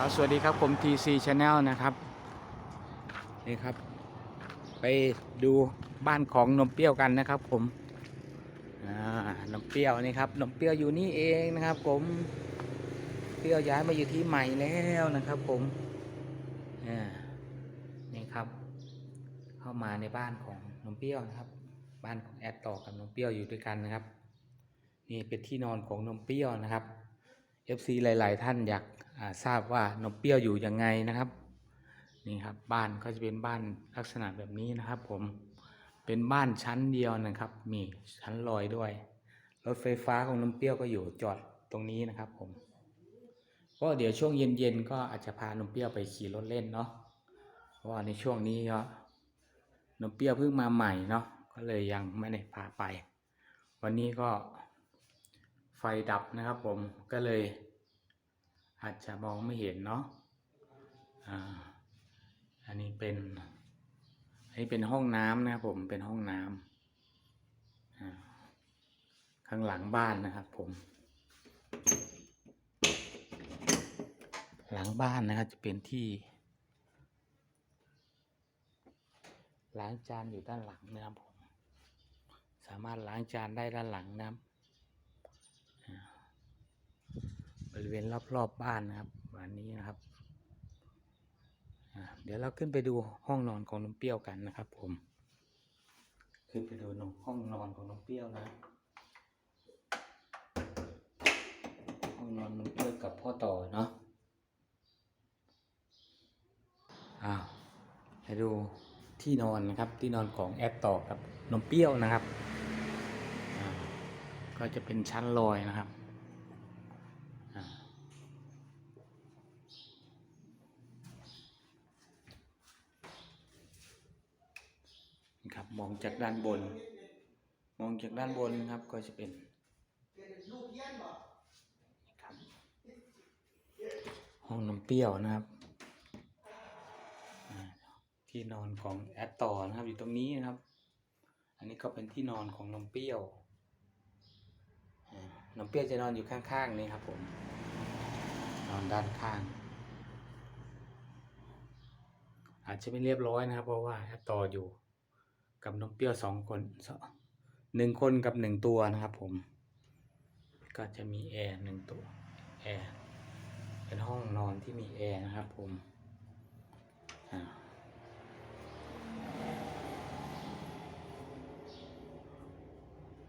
ครับสวัสดีครับผม TC Channel นะครับนี่ครับ ไปดูบ้านของนมเปรี้ยวกันนะครับผมนมเปรี้ยวนี่ครับนมเปรี้ยวอยู่นี่เองนะครับ ผมเปรี้ยวย้ายมาอยู่ที่ใหม่แล้วนะครับผมนี่ครับ เข้ามาในบ้านของนมเปรี้ยวนะครับ บ้านของแอดต่อกับนมเปรี้ยวอยู่ด้วยกันนะครับ นี่เป็นที่นอนของนมเปรี้ยวนะครับ FC หลาย ๆ ท่านอยากาทราบว่านมเปรี้ยวอยู่ยังไงนะครับนี่ครับบ้านก็จะเป็นบ้านลักษณะแบบนี้นะครับผมเป็นบ้านชั้นเดียวนะครับ มีชั้นลอยด้วยรถไฟฟ้าของนมเปรี้ยวก็อยู่จอดตรงนี้นะครับผมก็เดี๋ยวช่วงเย็นๆก็อาจจะพานมเปรี้ยวไปขี่รถเล่นเนาะเพราะว่าในช่วงนี้ก็นมเปรี้ยวเพิ่งมาใหม่เนาะก็เลยยังไม่ได้พาไป วันนี้ก็ ไฟดับนะครับผมก็เลย อาจจะมองไม่เห็นเนาะอ่าอันนี้เป็น อันนี้เป็นห้องน้ำนะครับผมเป็นห้องน้ำข้างหลังบ้านนะครับผม หลังบ้านนะครับจะเป็นที่ล้างจานอยู่ด้านหลังนะครับผม สามารถล้างจานได้ด้านหลังนะครับ บ ริเวณรอบๆบบ้านนะครับวันนี้นะครับอ่าเดี๋ยวเราขึ้นไปดูห้องนอนของน้องเปรี้ยวกันนะครับผม ขึ้นไปดูนองห้องนอนของน้องเปรี้ยวนะ ห้องนอนน้องเปรี้ยวกับพ่อต่อเนาะ อ้าวให้ดูที่นอนนะครับที่นอนของแอดต่อกับน้องเปรี้ยวนะครับอ่าก็จะเป็นชั้นลอยนะครับ ครับ มองจากด้านบน มองจากด้านบนครับก็จะเป็นห้องน้ำเปรี้ยวนะครับ ที่นอนของแอดต่อนะครับอยู่ตรงนี้นะครับ อันนี้ก็เป็นที่นอนของน้ำเปรี้ยวน้องเปียกจะนอนอยู่ข้างๆนี่ครับผม นอนด้านข้าง อาจจะไม่เรียบร้อยนะครับ เพราะว่าแอปต่ออยู่ กับน้องเปรี้ยวสองคนสหนึ่งคนกับหนึ่งตัวนะครับผม ก็จะมีแอร์หนึ่งตัวแอร์เป็นห้องนอนที่มีแอร์นะครับผม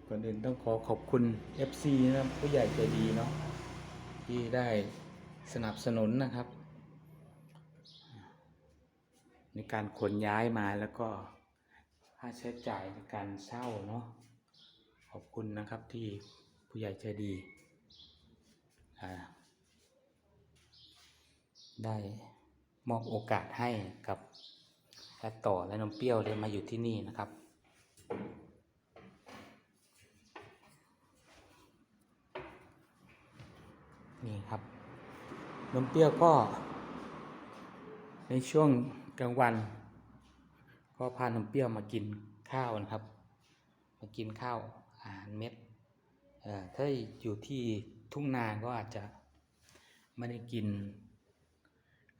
ก่อนอื่นต้องขอขอบคุณ FC นะครับ ผู้ใหญ่ใจดีเนาะที่ได้สนับสนุนนะครับ ในการขนย้ายมาแล้วก็ ค่าใช้จ่ายในการเช่าเนาะขอบคุณนะครับที่ผู้ใหญ่ใจดี ได้มอบโอกาสให้กับแอดต่อและน้องเปรี้ยวได้มาอยู่ที่นี่นะครับ นี่ครับนมเปรี้ยวก็ในช่วงกลางวัน ก็พานมเปรี้ยวมากินข้าวนะครับ มากินข้าวอาหารเม็ดถ้าอยู่ที่ทุ่งนาก็อาจจะไม่ได้กิน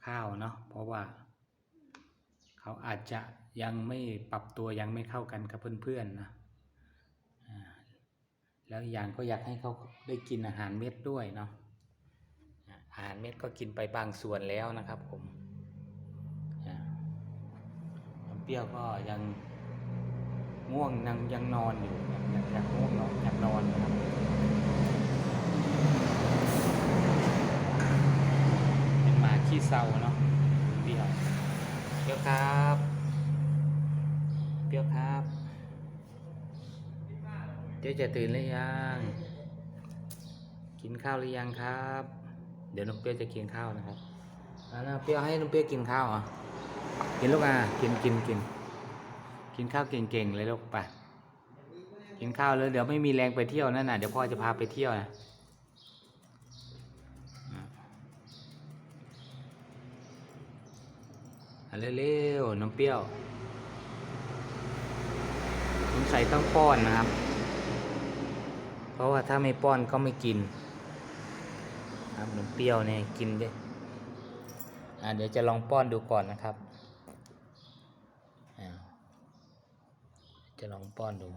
ข้าวเนาะเพราะว่าเขาอาจจะยังไม่ปรับตัวยังไม่เข้ากันกับเพื่อนๆนะแล้วอย่างก็อยากให้เขาได้กินอาหารเม็ดด้วยเนาะอาหารเม็ดก็กินไปบางส่วนแล้วนะครับผม รี้ยวก็ยังง่วงยังยังนอนอยู่ยังยังอยากง่วงนอนอยากนอนนะครับเป็นหมาขี้เศร้าเนาะเปี้ยวเปี้ยวครับเปี้ยวครับเจ๊จะตื่นหรือยังกินข้าวหรือยังครับ เดี๋ยวน้องเปรี้ยวจะกินข้าวนะครับอ่าน้องเปรี้ยวให้น้องเปรี้ยวกินข้าวอะ กินลูกอะกินกินกินกินข้าวเก่งๆเลยลูกไปกินข้าวแล้วเดี๋ยวไม่มีแรงไปเที่ยวนั่นน่ะเดี๋ยวพ่อจะพาไปเที่ยวนะอะอ่เร็วๆน้องเปรี้ยวสงสัยต้องป้อนนะครับ เพราะว่าถ้าไม่ป้อนก็ไม่กินครับนมเปรี้ยวเนี่ยกินได้อ่าเดี๋ยวจะลองป้อนดูก่อนนะครับอ่า จะลองป้อนดู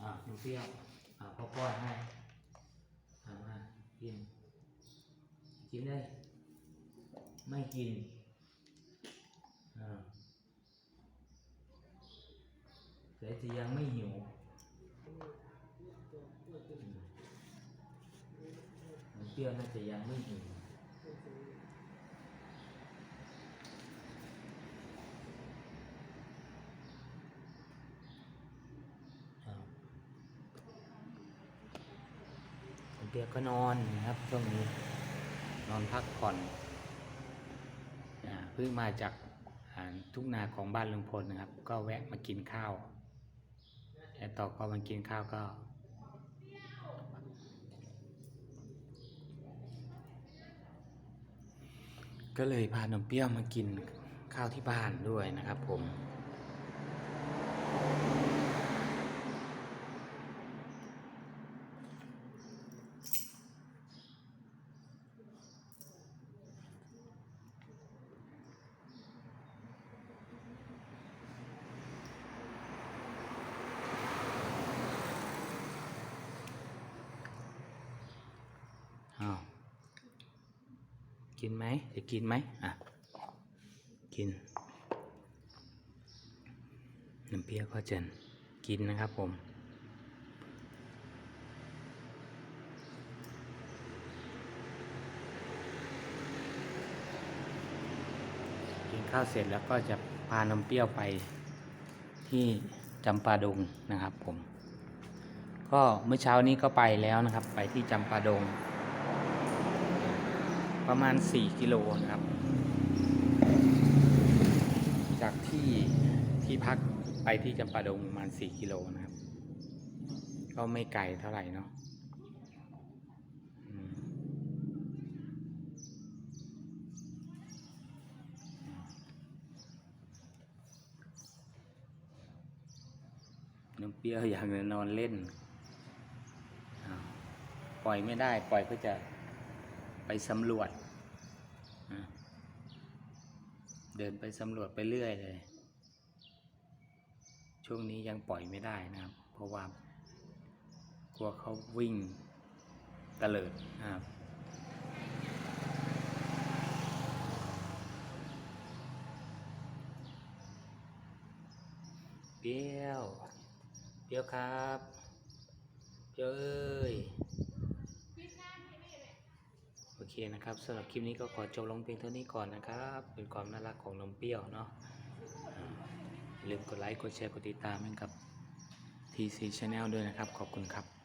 อ่าดูเปรี้ยว อ่าพ่อป้อนให้อ่ามากิน กินได้ ไม่กิน อ่าแต่จะยังไม่หิวมัน เปรี้ยวน่าจะยังไม่หิวอ้าวมันเปรี้ยก็นอนนะครับช่วงนี้ นอนพักผ่อนเพิ่งมาจากทุ่งนาของบ้านลุงพลนะครับ ก็แวะมากินข้าวแล้วต่อก็มากินข้าวก็ ก็เลยพานมเปรี้ยวมากินข้าวที่บ้านด้วยนะครับผม กินไหมจะกินไหมอะ กิน น้ำเปรี้ยก็จะกินนะครับผมกินข้าวเสร็จแล้วก็จะพาน้ำเปรี้ยวไปที่จำปาดงนะครับผม ก็เมื่อเช้านี้ก็ไปแล้วนะครับ ไปที่จำปาดง ประมาณ 4 กิโลนะครับ จากที่ที่พักไปที่จำปาดงประมาณ 4 กิโลนะครับ ก็ไม่ไกลเท่าไหร่เนาะอืมน้ำเปรี้ยวอยากจะนอนเล่น ปล่อยไม่ได้ ปล่อยก็จะไปสำรวจอะ เดินไปสำรวจไปเรื่อยเลย ช่วงนี้ยังปล่อยไม่ได้นะครับ เพราะว่ากลัวเขาวิ่งตะเลิดนะครับเปรี้ยว เปรี้ยวครับ เปรี้ยวเอ้ย โอเค นะครับสำหรับคลิปนี้ก็ขอจบลงเพียงเท่านี้ก่อนนะครับ เป็นความน่ารักของนมเปรี้ยวเนาะอย่าลืมกดไลค์กดแชร์กดติดตามให้กับ TC Channel ด้วยนะครับ ขอบคุณครับ